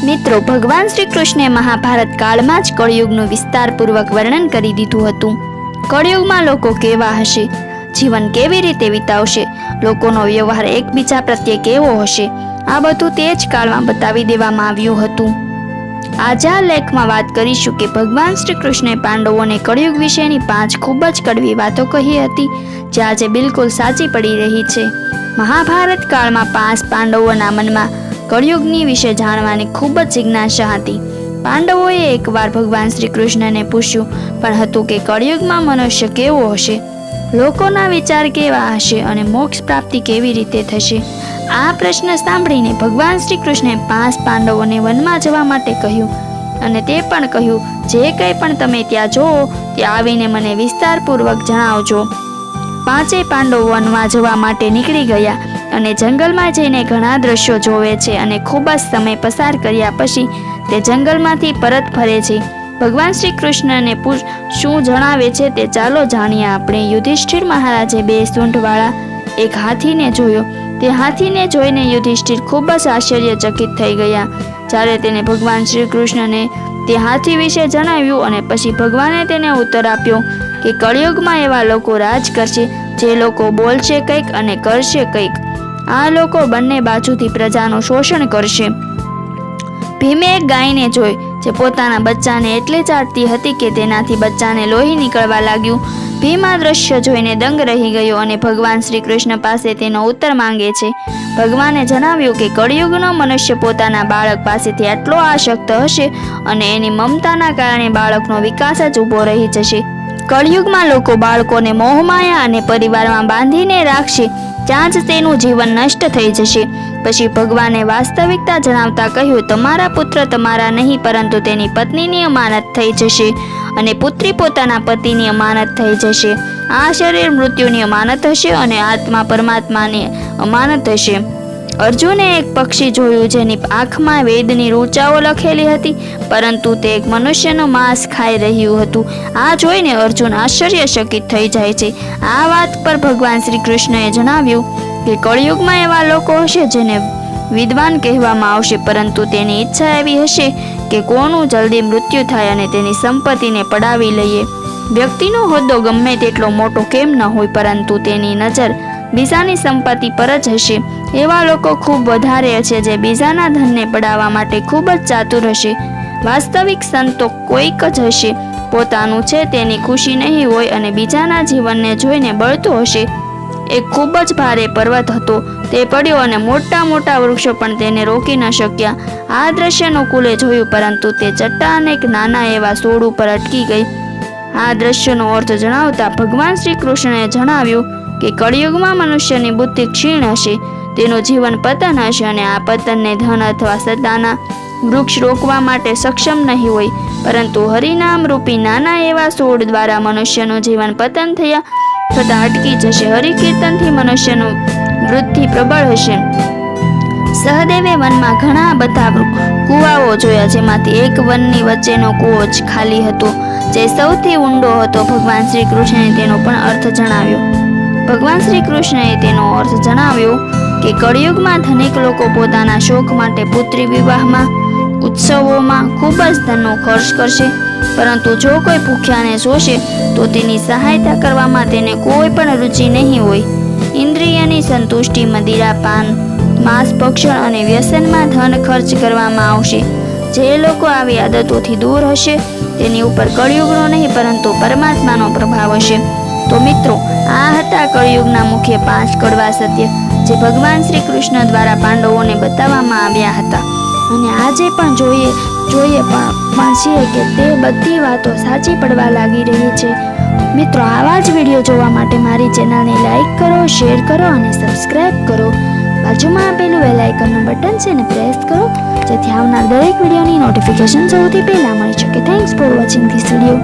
મિત્રો, ભગવાન શ્રી કૃષ્ણે મહાભારત કાળમાં જ કળિયુગનું વિસ્તારપૂર્વક વર્ણન કરી દીધું હતું. કળિયુગમાં લોકો કેવા હશે? જીવન કેવી રીતે વિતાવશે? લોકોનો વ્યવહાર એકબીજા પ્રત્યે કેવો હશે? આ બધું તે જ કાળમાં બતાવી દેવામાં આવ્યું હતું. આજે આ લેખમાં વાત કરીશું કે ભગવાન શ્રી કૃષ્ણે પાંડવોને કળિયુગ વિશેની પાંચ ખૂબ જ કડવી વાતો કહી હતી, જે આજે બિલકુલ સાચી પડી રહી છે. મહાભારત કાળમાં પાંચ પાંડવોના મનમાં કળિયુગની વિશે જાણવાની ખૂબ જ જિજ્ઞાસા હતી. પાંડવોએ એકવાર ભગવાન શ્રી કૃષ્ણને પૂછ્યું, પણ હતું કે કળિયુગમાં મનુષ્ય કેવો હશે? લોકોના વિચાર કેવા હશે અને મોક્ષ પ્રાપ્તિ કેવી રીતે થશે? આ પ્રશ્ન સાંભળીને ભગવાન શ્રી કૃષ્ણે પાંચ પાંડવોને વનમાં જવા માટે કહ્યું અને તે પણ કહ્યું, જે કંઈ પણ તમે ત્યાં જોવો ત્યાં આવીને મને વિસ્તારપૂર્વક જણાવજો. પાંચેય પાંડવો વનમાં જવા માટે નીકળી ગયા. અને જંગલમાં જઈને ઘણા દ્રશ્યો જોવે છે અને ખૂબ જ સમય પસાર કર્યા પછી તે જંગલમાંથી પરત ફરે છે. ભગવાન શ્રી કૃષ્ણને શું જણાવે છે તે ચાલો જાણીએ. આપણે યુધિષ્ઠિર મહારાજે બે સૂંઢવાળા એક હાથીને જોયો. તે હાથીને જોઈને યુધિષ્ઠિર ખૂબ જ આશ્ચર્યચકિત થઈ ગયા. જ્યારે તેને ભગવાન શ્રી કૃષ્ણને તે હાથી વિશે જણાવ્યું અને પછી ભગવાને તેને ઉત્તર આપ્યો કે કળિયુગમાં એવા લોકો રાજ કરશે, જે લોકો બોલશે કંઈક અને કરશે કંઈક. આ લોકો બંને બાજુથી પ્રજાનું શોષણ કરશે. ભીમે એક ગાયને જોઈ, જે પોતાના બચ્ચાને એટલે ચાટતી હતી કે તેનાથી બચ્ચાને લોહી નીકળવા લાગ્યું. ભીમ આ દ્રશ્ય જોઈને દંગ રહી ગયો અને ભગવાન શ્રી કૃષ્ણ પાસે તેનો ઉત્તર માંગે છે. ભગવાને જણાવ્યું કે કળિયુગનો મનુષ્ય પોતાના બાળક પાસેથી આટલો આશક્ત હશે અને એની મમતાના કારણે બાળકનો વિકાસ જ ઊભો રહી જશે. કળિયુગમાં લોકો બાળકોને મોહમાયા અને પરિવારમાં બાંધીને રાખશે ત્યાં જ તેનું જીવન નષ્ટ થઈ જશે. પછી ભગવાને વાસ્તવિકતા જણાવતા કહ્યું, તમારા પુત્ર તમારા નહીં, પરંતુ તેની પત્નીની અમાનત થઈ જશે અને પુત્રી પોતાના પતિની અમાનત થઈ જશે. આ શરીર મૃત્યુની અમાનત હશે અને આત્મા પરમાત્માની અમાનત હશે. અર્જુને એક પક્ષી જોયું જેની આંખમાં વેદની રૂચાઓ લખેલી હતી, પરંતુ તે એક મનુષ્યનું માંસ ખાઈ રહ્યું હતું. આ જોઈને અર્જુન આશ્ચર્યચકિત થઈ જાય છે. આ વાત પર ભગવાન શ્રી કૃષ્ણએ જણાવ્યું કે કળિયુગમાં એવા લોકો હશે જેને વિદ્વાન કહેવામાં આવશે, પરંતુ તેની ઈચ્છા એવી હશે કે કોનું જલ્દી મૃત્યુ થાય અને તેની સંપત્તિને પડાવી લઈએ. વ્યક્તિનો હોદ્દો ગમે તેટલો મોટો કેમ ન હોય, પરંતુ તેની નજર બીજાની સંપત્તિ પર જ હશે. એવા લોકો ખૂબ વધારે હશે જે બીજાના ધનને પડાવવા માટે ખૂબ જ ચાતુર હશે. વાસ્તવિક સંતો કોઈક જ હશે. પોતાનું છે તેની ખુશી નહીં હોય અને બીજાના જીવનને જોઈને બળતો હશે. એક ખૂબ જ ભારે પર્વત હતો. તે પડ્યો અને મોટા મોટા વૃક્ષો પણ તેને રોકી ન શક્યા. આ દ્રશ્યનું કુલે જોયું પરંતુ તે ચટ્ટાન એક નાના એવા સોડ ઉપર અટકી ગઈ. આ દ્રશ્યનો અર્થ જણાવતા ભગવાન શ્રી કૃષ્ણએ જણાવ્યું કે કળિયુગમાં મનુષ્યની બુદ્ધિ ક્ષીણ હશે, તેનું જીવન પતન હશે અને આ પતનને ધન અથવા સત્તાના વૃક્ષ રોકવા માટે સક્ષમ નહીં હોય. પરંતુ હરિનામ રૂપી નાના એવા સોળ દ્વારા મનુષ્યનું જીવન પતન થયા થતાં અટકી જશે. હરિકીર્તનથી મનુષ્યનું વૃદ્ધિ પ્રબળ હશે. સહદેવે વનમાં ઘણા બધા કૂવાઓ જોયા, જેમાંથી એક વનની વચ્ચેનો કૂવો જ ખાલી હતો, જે સૌથી ઊંડો હતો. ભગવાન શ્રી કૃષ્ણે તેનો પણ અર્થ જણાવ્યો. ભગવાન શ્રી કૃષ્ણએ તેનો અર્થ જણાવ્યો કે કળિયુગમાં ધનિક લોકો પોતાના શોખ માટે પુત્રી વિવાહમાં, ઉત્સવોમાં ખૂબ જ ધનનો ખર્ચ કરશે. પરંતુ જો કોઈ ભૂખ્યાને શોષે, તો તેની સહાયતા કરવામાં તેને કોઈ પણ રુચિ નહીં હોય. ઇન્દ્રિયની સંતુષ્ટિ, મદિરા પાન, માંસ ભક્ષણ અને વ્યસનમાં ધન ખર્ચ કરવામાં આવશે. જે લોકો આવી આદતોથી દૂર હશે, તેની ઉપર કળિયુગનો નહીં, પરંતુ પરમાત્માનો પ્રભાવ હશે. તો મિત્રો, આ હતા કળિયુગના મુખ્ય પાંચ કડવા સત્ય, જે ભગવાન શ્રી કૃષ્ણ દ્વારા પાંડવોને બતાવવામાં આવ્યા હતા. અને આજે પણ જોઈએ જોઈએ પણ છીએ કે તે બધી વાતો સાચી પડવા લાગી રહી છે. મિત્રો, આવા જ વીડિયો જોવા માટે મારી ચેનલને લાઈક કરો, શેર કરો અને સબસ્ક્રાઈબ કરો. બાજુમાં આપેલું બેલ આઇકનનું બટન છે ને પ્રેસ કરો, જેથી આવનાર દરેક વિડીયોની નોટિફિકેશન સૌથી પહેલાં મળી શકે. Thanks for watching this video